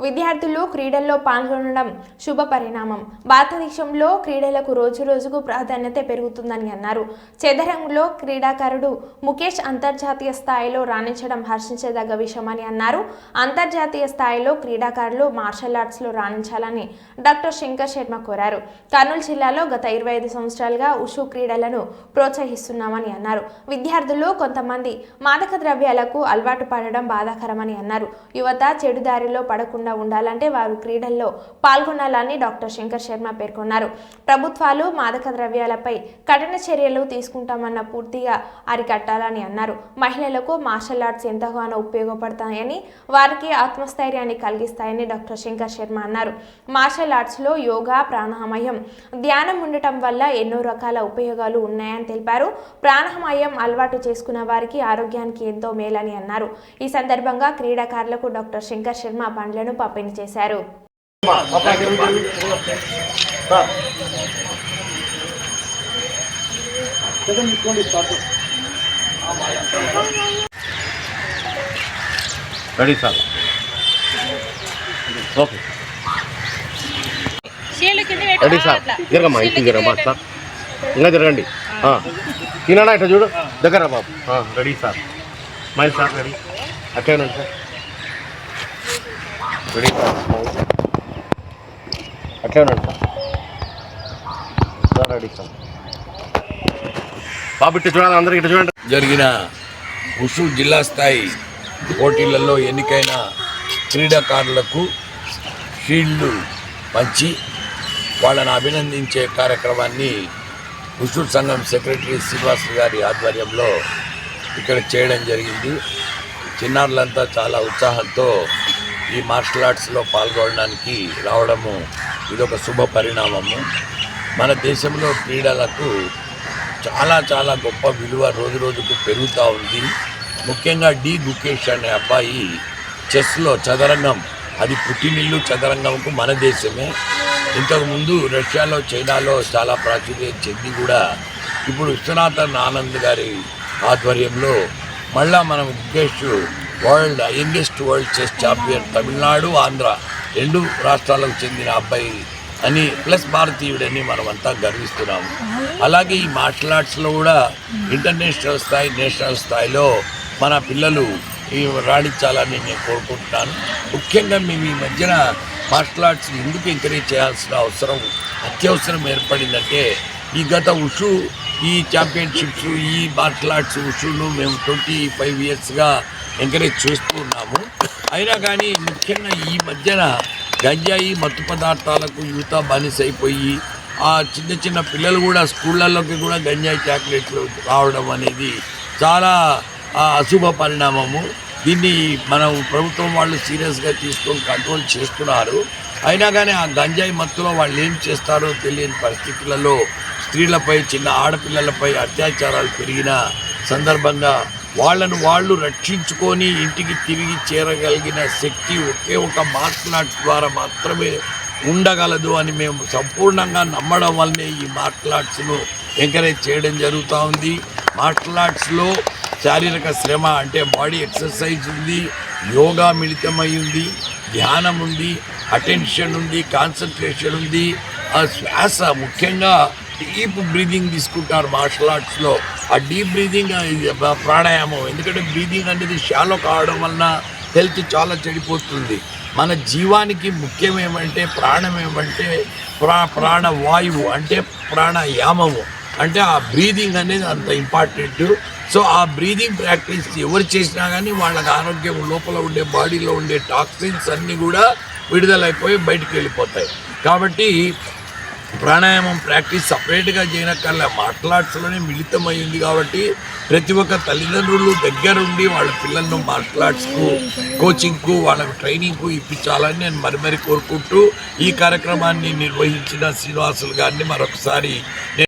విద్యార్థులు క్రీడల్లో పాల్గొనడం శుభ పరిణామం. భారతదేశంలో క్రీడలకు రోజు రోజుకు ప్రాధాన్యత పెరుగుతుందని అన్నారు. చదరంగంలో క్రీడాకారుడు ముఖేష్ అంతర్జాతీయ స్థాయిలో రాణించడం హర్షించదగ్గ విషయమని అన్నారు. అంతర్జాతీయ స్థాయిలో క్రీడాకారులు మార్షల్ ఆర్ట్స్లో రాణించాలని డాక్టర్ శంకర్ శర్మ కోరారు. కర్నూలు జిల్లాలో గత ఇరవై ఐదు సంవత్సరాలుగా ఉషు క్రీడలను ప్రోత్సహిస్తున్నామని అన్నారు. విద్యార్థులు కొంతమంది మాదక ద్రవ్యాలకు అలవాటు పడడం బాధాకరమని అన్నారు. యువత చెడు దారిలో లేకుండా ఉండాలంటే వారు క్రీడల్లో పాల్గొనాలని డాక్టర్ శంకర్ శర్మ పేర్కొన్నారు. ప్రభుత్వాలు మాదక ద్రవ్యాలపై కఠిన చర్యలు తీసుకుంటామన్న పూర్తిగా అరికట్టాలని అన్నారు. మహిళలకు మార్షల్ ఆర్ట్స్ ఎంతగానో ఉపయోగపడతాయని వారికి ఆత్మస్థైర్యాన్ని కలిగిస్తాయని డాక్టర్ శంకర్ శర్మ అన్నారు. మార్షల్ ఆర్ట్స్లో యోగా ప్రాణామయం ధ్యానం ఉండటం వల్ల ఎన్నో రకాల ఉపయోగాలు ఉన్నాయని తెలిపారు. ప్రాణామయం అలవాటు చేసుకున్న వారికి ఆరోగ్యానికి ఎంతో మేలని అన్నారు. ఈ సందర్భంగా క్రీడాకారులకు డాక్టర్ శంకర్ శర్మ పంపిణీ చేశారు. Ready sir okay ready sir జరగమ్మా ఇంటికి జరగమ్మా అట్లా ఇంకా జరగండి. తినడా ఇట్లా చూడు? దగ్గర బాబు. రెడీ సార్ మైల్ సార్ రెడీ అట్లే సార్ రెడీ అట్లే రెడీ బాబు చూడాలి చూడండి జరిగిన ఉషు జిల్లా స్థాయి పోటీలలో ఎన్నికైన క్రీడాకారులకు షీల్డ్లు పంచి వాళ్ళని అభినందించే కార్యక్రమాన్ని ఉషు సంఘం సెక్రటరీ శ్రీనివాస్ గారి ఆధ్వర్యంలో ఇక్కడ చేయడం జరిగింది. చిన్నారులంతా చాలా ఉత్సాహంతో ఈ మార్షల్ ఆర్ట్స్లో పాల్గొనడానికి రావడము ఇదొక శుభ పరిణామము. మన దేశంలో క్రీడలకు చాలా చాలా గొప్ప విలువ రోజు రోజుకు పెరుగుతూ ఉంది. ముఖ్యంగా డి గుకేష్ అనే అబ్బాయి చెస్లో చదరంగం అది పుట్టినిల్లు చదరంగంకు మన దేశమే. ఇంతకుముందు రష్యాలో చైనాలో చాలా ప్రాచుర్యం చెంది కూడా ఇప్పుడు విశ్వనాథన్ ఆనంద్ గారి ఆధ్వర్యంలో మళ్ళా మనం Gukesh world youngest world chess champion Tamil Nadu Andhra రెండు రాష్ట్రాలకు చెందిన అబ్బాయి అని ప్లస్ భారతీయుడని మనమంతా గర్విస్తున్నాము అలాగే ఈ మార్షల్ ఆర్ట్స్లో కూడా ఇంటర్నేషనల్ స్థాయి నేషనల్ స్థాయిలో మన పిల్లలు ఈ రాణించాలని నేను కోరుకుంటున్నాను. ముఖ్యంగా మేము ఈ మధ్యన మార్షల్ ఆర్ట్స్ ఎందుకు ఎంకరేజ్ చేయాల్సిన అవసరం అత్యవసరం ఏర్పడిందంటే ఈ గత ఉషు ఈ ఛాంపియన్షిప్స్ ఈ మార్షల్ ఆర్ట్స్ ఉషును మేము ట్వంటీ ఫైవ్ ఇయర్స్గా ఎంకరేజ్ చేస్తూ ఉన్నాము. అయినా కానీ ముఖ్యంగా ఈ మధ్యన గంజాయి మత్తు పదార్థాలకు యువత బానిసైపోయి ఆ చిన్న చిన్న పిల్లలు కూడా స్కూళ్ళల్లోకి కూడా గంజాయి చాక్లెట్లు రావడం అనేది చాలా అశుభ పరిణామము. దీన్ని మనం ప్రభుత్వం వాళ్ళు సీరియస్గా తీసుకొని కంట్రోల్ చేస్తున్నారు. అయినా కానీ ఆ గంజాయి మత్తులో వాళ్ళు ఏం చేస్తారో తెలియని పరిస్థితులలో స్త్రీలపై చిన్న ఆడపిల్లలపై అత్యాచారాలు పెరిగిన సందర్భంగా వాళ్ళను వాళ్ళు రక్షించుకొని ఇంటికి తిరిగి చేరగలిగిన శక్తి ఒకే ఒక మార్షల్ ఆర్ట్స్ ద్వారా మాత్రమే ఉండగలదు అని మేము సంపూర్ణంగా నమ్మడం వల్లనే ఈ మార్షల్ ఆర్ట్స్ను ఎంకరేజ్ చేయడం జరుగుతూ ఉంది. మార్షల్ ఆర్ట్స్లో శారీరక శ్రమ అంటే బాడీ ఎక్సర్సైజ్ ఉంది యోగా మిళితమై ఉంది ధ్యానం ఉంది అటెన్షన్ ఉంది కాన్సన్ట్రేషన్ ఉంది. ఆ శ్వాస ముఖ్యంగా డీప్ బ్రీదింగ్ తీసుకుంటారు మార్షల్ ఆర్ట్స్లో. ఆ డీప్ బ్రీదింగ్ ప్రాణాయామం. ఎందుకంటే బ్రీదింగ్ అనేది షాలో కావడం వలన హెల్త్ చాలా చెడిపోతుంది. మన జీవానికి ముఖ్యం ఏమంటే ప్రాణం ఏమంటే ప్రా ప్రాణవాయువు అంటే ప్రాణాయామము. అంటే ఆ బ్రీదింగ్ అనేది అంత ఇంపార్టెంట్. సో ఆ బ్రీదింగ్ ప్రాక్టీస్ ఎవరు చేసినా కానీ వాళ్ళకి ఆరోగ్యం లోపల ఉండే బాడీలో ఉండే టాక్సిన్స్ అన్నీ కూడా విడుదలైపోయి బయటికి వెళ్ళిపోతాయి. కాబట్టి ప్రాణాయామం ప్రాక్టీస్ సపరేట్గా చేయనక్కర్లే. మార్షల్ మిళితం అయ్యింది కాబట్టి ప్రతి ఒక్క తల్లిదండ్రులు దగ్గరుండి వాళ్ళ పిల్లలను మార్షల్ ఆర్ట్స్కు కోచింగ్కు వాళ్ళకు ట్రైనింగ్కు ఇప్పించాలని నేను మరి మరి కోరుకుంటూ ఈ కార్యక్రమాన్ని నిర్వహించిన శ్రీనివాసులు గారిని మరొకసారి నేను